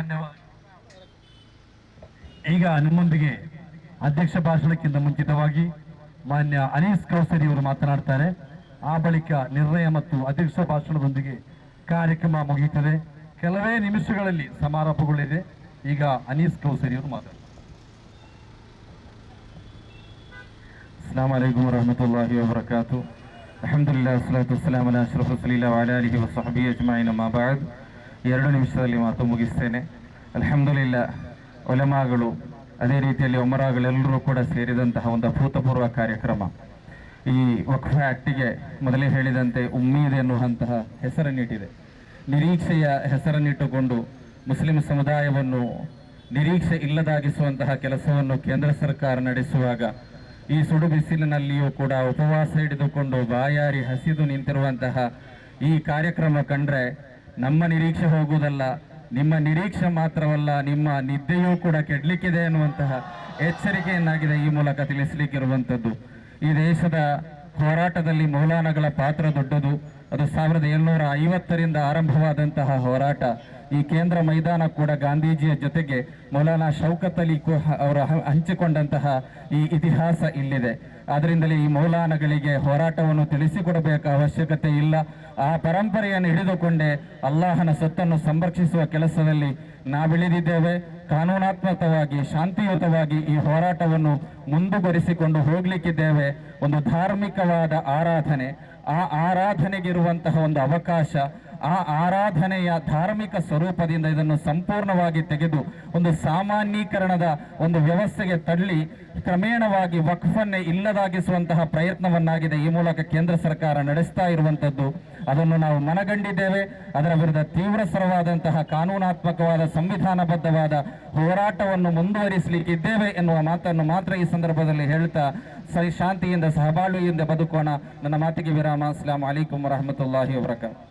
ಧನ್ಯವಾದ. ಈಗ ನಮ್ಮೊಂದಿಗೆ ಅಧ್ಯಕ್ಷ ಭಾಷಣಕ್ಕಿಂತ ಮುಂಚಿತವಾಗಿ ಮಾನ್ಯ ಅನೀಸ್ ಕೌಸರಿ ಅವರು ಮಾತನಾಡ್ತಾರೆ. ಆ ಬಳಿಕ ನಿರ್ಣಯ ಮತ್ತು ಅಧ್ಯಕ್ಷ ಭಾಷಣದೊಂದಿಗೆ ಕಾರ್ಯಕ್ರಮ ಮುಗಿಯುತ್ತದೆ. ಕೆಲವೇ ನಿಮಿಷಗಳಲ್ಲಿ ಸಮಾರೋಪಗೊಳ್ಳಿದೆ ಈಗ ಅನೀಸ್ ಕೌಸರಿ ಅವರು ಮಾತಾಡ್ತಾರೆ. ಅಸ್ಲಾಂ ವಲೈಕುಮ್ ವರಹಮತುಲ್ಲಾಹಿ ವಬರಕಾತು. ಅಲಾ ಅಶ್ರಫ್ ವಸಹಬಿಹಿ ಅಜ್ಮഈನ್ ಅಮ್ಮಾ ಬಅದ್ ಎರಡು ನಿಮಿಷದಲ್ಲಿ ಮಾತು ಮುಗಿಸ್ತೇನೆ. ಅಲ್ಹಮ್ದುಲಿಲ್ಲ, ಒಲೆಮಾಗಳು, ಅದೇ ರೀತಿಯಲ್ಲಿ ಒಮರಾಗಳೆಲ್ಲರೂ ಕೂಡ ಸೇರಿದಂತಹ ಒಂದು ಅಭೂತಪೂರ್ವ ಕಾರ್ಯಕ್ರಮ. ಈ ವಕ್ಫ ಆಕ್ಟಿಗೆ ಮೊದಲೇ ಹೇಳಿದಂತೆ ಉಮ್ಮೀದ್ ಎನ್ನುವಂತಹ ಹೆಸರನ್ನಿಟ್ಟಿದೆ. ನಿರೀಕ್ಷೆಯ ಹೆಸರನ್ನಿಟ್ಟುಕೊಂಡು ಮುಸ್ಲಿಂ ಸಮುದಾಯವನ್ನು ನಿರೀಕ್ಷೆ ಇಲ್ಲದಾಗಿಸುವಂತಹ ಕೆಲಸವನ್ನು ಕೇಂದ್ರ ಸರ್ಕಾರ ನಡೆಸುವಾಗ ಈ ಸುಡು ಬಿಸಿಲಿನಲ್ಲಿಯೂ ಕೂಡ ಉಪವಾಸ ಹಿಡಿದುಕೊಂಡು ಬಾಯಾರಿ ಹಸಿದು ನಿಂತಿರುವಂತಹ ಈ ಕಾರ್ಯಕ್ರಮ ಕಂಡ್ರೆ ನಮ್ಮ ನಿರೀಕ್ಷೆ ಹೋಗುವುದಲ್ಲ, ನಿಮ್ಮ ನಿರೀಕ್ಷೆ ಮಾತ್ರವಲ್ಲ, ನಿಮ್ಮ ನಿದ್ದೆಯೂ ಕೂಡ ಕೆಡ್ಲಿಕ್ಕಿದೆ ಎನ್ನುವಂತಹ ಎಚ್ಚರಿಕೆಯನ್ನಾಗಿದೆ ಈ ಮೂಲಕ ತಿಳಿಸಲಿಕ್ಕಿರುವಂಥದ್ದು. ಈ ದೇಶದ ಹೋರಾಟದಲ್ಲಿ ಮೌಲಾನಗಳ ಪಾತ್ರ ದೊಡ್ಡದು. ಅದು ಸಾವಿರದ ಏಳ್ನೂರ ಐವತ್ತರಿಂದ ಆರಂಭವಾದಂತಹ ಹೋರಾಟ. ಈ ಕೇಂದ್ರ ಮೈದಾನ ಕೂಡ ಗಾಂಧೀಜಿಯ ಜೊತೆಗೆ ಮೌಲಾನಾ ಶೌಕತ್ ಅಲಿ ಅವರು ಹಂಚಿಕೊಂಡಂತಹ ಈ ಇತಿಹಾಸ ಇಲ್ಲಿದೆ. ಆದ್ದರಿಂದಲೇ ಈ ಮೌಲಾನಗಳಿಗೆ ಹೋರಾಟವನ್ನು ತಿಳಿಸಿಕೊಡಬೇಕ ಅವಶ್ಯಕತೆ ಇಲ್ಲ. ಆ ಪರಂಪರೆಯನ್ನು ಹಿಡಿದುಕೊಂಡೇ ಅಲ್ಲಾಹನ ಸೊತ್ತನ್ನು ಸಂರಕ್ಷಿಸುವ ಕೆಲಸದಲ್ಲಿ ನಾವಿಳಿದಿದ್ದೇವೆ. ಕಾನೂನಾತ್ಮಕವಾಗಿ, ಶಾಂತಿಯುತವಾಗಿ ಈ ಹೋರಾಟವನ್ನು ಮುಂದುವರಿಸಿಕೊಂಡು ಹೋಗ್ಲಿಕ್ಕಿದ್ದೇವೆ. ಒಂದು ಧಾರ್ಮಿಕವಾದ ಆರಾಧನೆ, ಆ ಆರಾಧನೆಗಿರುವಂತಹ ಒಂದು ಅವಕಾಶ ಆ ಆರಾಧನೆಯ ಧಾರ್ಮಿಕ ಸ್ವರೂಪದಿಂದ ಇದನ್ನು ಸಂಪೂರ್ಣವಾಗಿ ತೆಗೆದು ಒಂದು ಸಾಮಾನ್ಯೀಕರಣದ ಒಂದು ವ್ಯವಸ್ಥೆಗೆ ತಳ್ಳಿ ಕ್ರಮೇಣವಾಗಿ ವಕ್ಫನ್ನೇ ಇಲ್ಲದಾಗಿಸುವಂತಹ ಪ್ರಯತ್ನವನ್ನಾಗಿದೆ. ಈ ಮೂಲಕ ಕೇಂದ್ರ ಸರ್ಕಾರ ನಡೆಸ್ತಾ ಇರುವಂಥದ್ದು. ಅದನ್ನು ನಾವು ಮನಗಂಡಿದ್ದೇವೆ. ಅದರ ವಿರುದ್ಧ ತೀವ್ರ ಸ್ವರವಾದಂತಹ ಕಾನೂನಾತ್ಮಕವಾದ, ಸಂವಿಧಾನಬದ್ಧವಾದ ಹೋರಾಟವನ್ನು ಮುಂದುವರಿಸಲಿಕ್ಕಿದ್ದೇವೆ ಎನ್ನುವ ಮಾತನ್ನು ಮಾತ್ರ ಈ ಸಂದರ್ಭದಲ್ಲಿ ಹೇಳ್ತಾ ಸರಿ, ಶಾಂತಿಯಿಂದ, ಸಹಬಾಳ್ವೆಯಿಂದ ಬದುಕೋಣ. ನನ್ನ ಮಾತಿಗೆ ವಿರಾಮ. ಅಸ್ಲಾಂ ಅಲೈಕುಂ ವರಹಮತುಲ್ಲಾಹಿ ವಬರಕಾತ್.